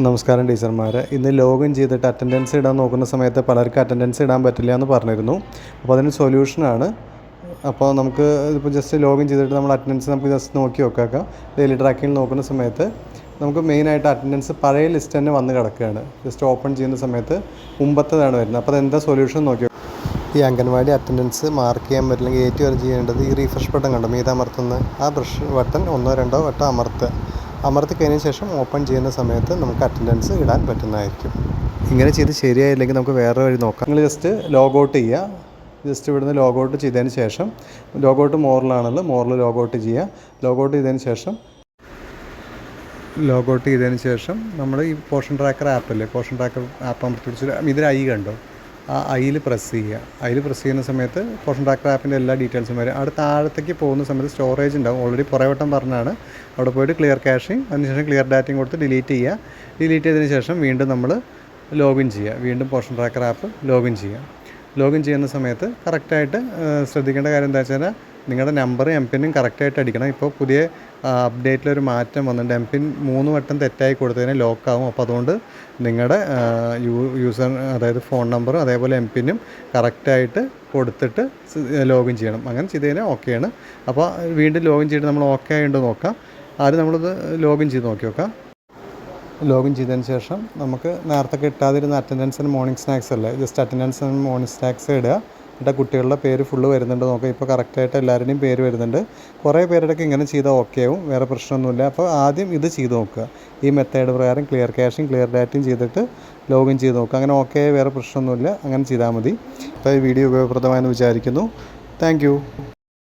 നമസ്കാരം ടീച്ചർമാർ ഇന്ന് ലോഗിൻ ചെയ്തിട്ട് അറ്റൻഡൻസ് ഇടാൻ നോക്കുന്ന സമയത്ത് പലർക്കും അറ്റൻഡൻസ് ഇടാൻ പറ്റില്ല എന്ന് പറഞ്ഞിരുന്നു. അപ്പോൾ അതിന് സൊല്യൂഷനാണ് അപ്പോൾ നമുക്ക് ഇപ്പോൾ ജസ്റ്റ് ലോഗിൻ ചെയ്തിട്ട് നമ്മൾ അറ്റൻഡൻസ് നമുക്ക് ജസ്റ്റ് നോക്കി നോക്കാം ഡെയിലി ട്രാക്കിങ്ങിൽ നോക്കുന്ന സമയത്ത് നമുക്ക് മെയിനായിട്ട് അറ്റൻഡൻസ് പഴയ ലിസ്റ്റ് തന്നെ വന്ന് കിടക്കുകയാണ്. ജസ്റ്റ് ഓപ്പൺ ചെയ്യുന്ന സമയത്ത് മുമ്പത്തേതാണ് വരുന്നത്. അപ്പോൾ അതെന്താ സൊല്യൂഷൻ നോക്കി ഈ അംഗൻവാടി അറ്റൻഡൻസ് മാർക്ക് ചെയ്യാൻ പറ്റില്ലെങ്കിൽ ഏറ്റവും ചെയ്യേണ്ടത് ഈ റീഫ്രഷ് ബട്ടൺ കണ്ടോ? മീത അമർത്തുന്ന ആ ബ്രഷ് ബട്ടൺ ഒന്നോ രണ്ടോ വട്ടം അമർത്തുക. അമർത്തി കഴിഞ്ഞ ശേഷം ഓപ്പൺ ചെയ്യുന്ന സമയത്ത് നമുക്ക് അറ്റൻഡൻസ് ഇടാൻ പറ്റുന്നതായിരിക്കും. ഇങ്ങനെ ചെയ്ത് ശരിയായില്ലെങ്കിൽ നമുക്ക് വേറെ വഴി നോക്കാം. നിങ്ങൾ ജസ്റ്റ് ലോഗൗട്ട് ചെയ്യുക. ജസ്റ്റ് ഇവിടുന്ന് ലോഗൗട്ട് ചെയ്തതിന് ശേഷം ലോഗൗട്ട് മോറിലാണല്ലോ മോറിൽ ലോഗൗട്ട് ചെയ്യുക. ലോഗൗട്ട് ചെയ്തതിന് ശേഷം ലോഗൗട്ട് ചെയ്തതിന് ശേഷം നമ്മൾ ഈ പോഷൻ ട്രാക്കർ ആപ്പല്ലേ പോഷൻ ട്രാക്കർ ആപ്പ് അമർത്തി പിടിച്ച് ഇതിൽ ഐ കണ്ടോ? ആ ഐയിൽ പ്രസ് ചെയ്യുക. ഐയിൽ പ്രസ് ചെയ്യുന്ന സമയത്ത് പോഷൻ ട്രാക്കർ ആപ്പിന്റെ എല്ലാ ഡീറ്റെയിൽസും വരും. അവിടെ താഴത്തേക്ക് പോകുന്ന സമയത്ത് സ്റ്റോറേജ് ഉണ്ടാവും. ഓൾറെഡി കുറേ വട്ടം പറഞ്ഞാണ് അവിടെ പോയിട്ട് ക്ലിയർ ക്യാഷിങ് അതിനുശേഷം ക്ലിയർ ഡാറ്റയും കൊടുത്ത് ഡിലീറ്റ് ചെയ്യുക. ഡിലീറ്റ് ചെയ്തതിന് ശേഷം വീണ്ടും നമ്മൾ ലോഗിൻ ചെയ്യുക. വീണ്ടും Poshan Tracker app log in ചെയ്യുക. ലോഗിൻ ചെയ്യുന്ന സമയത്ത് കറക്റ്റായിട്ട് ശ്രദ്ധിക്കേണ്ട കാര്യം എന്താ വെച്ചാൽ നിങ്ങളുടെ നമ്പർ എം പിന്നും കറക്റ്റായിട്ട് അടിക്കണം. ഇപ്പോൾ പുതിയ അപ്ഡേറ്റിലൊരു മാറ്റം വന്നിട്ടുണ്ട്. എം പിൻ മൂന്ന് വട്ടം തെറ്റായി കൊടുത്തതിന് ലോക്കാവും അപ്പോൾ അതുകൊണ്ട് നിങ്ങളുടെ യൂസർ അതായത് ഫോൺ നമ്പറും അതേപോലെ എം പിന്നും കറക്റ്റായിട്ട് കൊടുത്തിട്ട് ലോഗിൻ ചെയ്യണം. അങ്ങനെ ചെയ്ത് കഴിഞ്ഞാൽ ഓക്കെയാണ് അപ്പോൾ വീണ്ടും ലോഗിൻ ചെയ്തിട്ട് നമ്മൾ ഓക്കെ ആയിട്ട് നോക്കാം. ആദ്യം നമ്മളിത് ലോഗിൻ ചെയ്ത് നോക്കി നോക്കാം ലോഗിൻ ചെയ്തതിന് ശേഷം നമുക്ക് നേരത്തെ കിട്ടാതിരുന്ന അറ്റൻഡൻസ് ആൻഡ് മോർണിംഗ് സ്നാക്സ് അല്ലേ? Just attendance and morning snacks ഇടുക. എന്നിട്ട് കുട്ടികളുടെ പേര് ഫുള്ള് വരുന്നുണ്ട് നോക്കാം. ഇപ്പോൾ കറക്റ്റായിട്ട് എല്ലാവരുടെയും പേര് വരുന്നുണ്ട്. കുറേ പേരുടെയൊക്കെ ഇങ്ങനെ ചെയ്താൽ ഓക്കെ ആവും വേറെ പ്രശ്നമൊന്നുമില്ല. അപ്പോൾ ആദ്യം ഇത് ചെയ്ത് നോക്കുക. ഈ മെത്തേഡ് പ്രകാരം ക്ലിയർ ക്യാഷും ക്ലിയർ ഡാറ്റയും ചെയ്തിട്ട് ലോഗിൻ ചെയ്ത് നോക്കുക. അങ്ങനെ ഓക്കെ വേറെ പ്രശ്നമൊന്നുമില്ല. അങ്ങനെ ചെയ്താൽ മതി. അപ്പോൾ ഈ വീഡിയോ ഉപയോഗപ്രദമായെന്ന് വിചാരിക്കുന്നു. താങ്ക്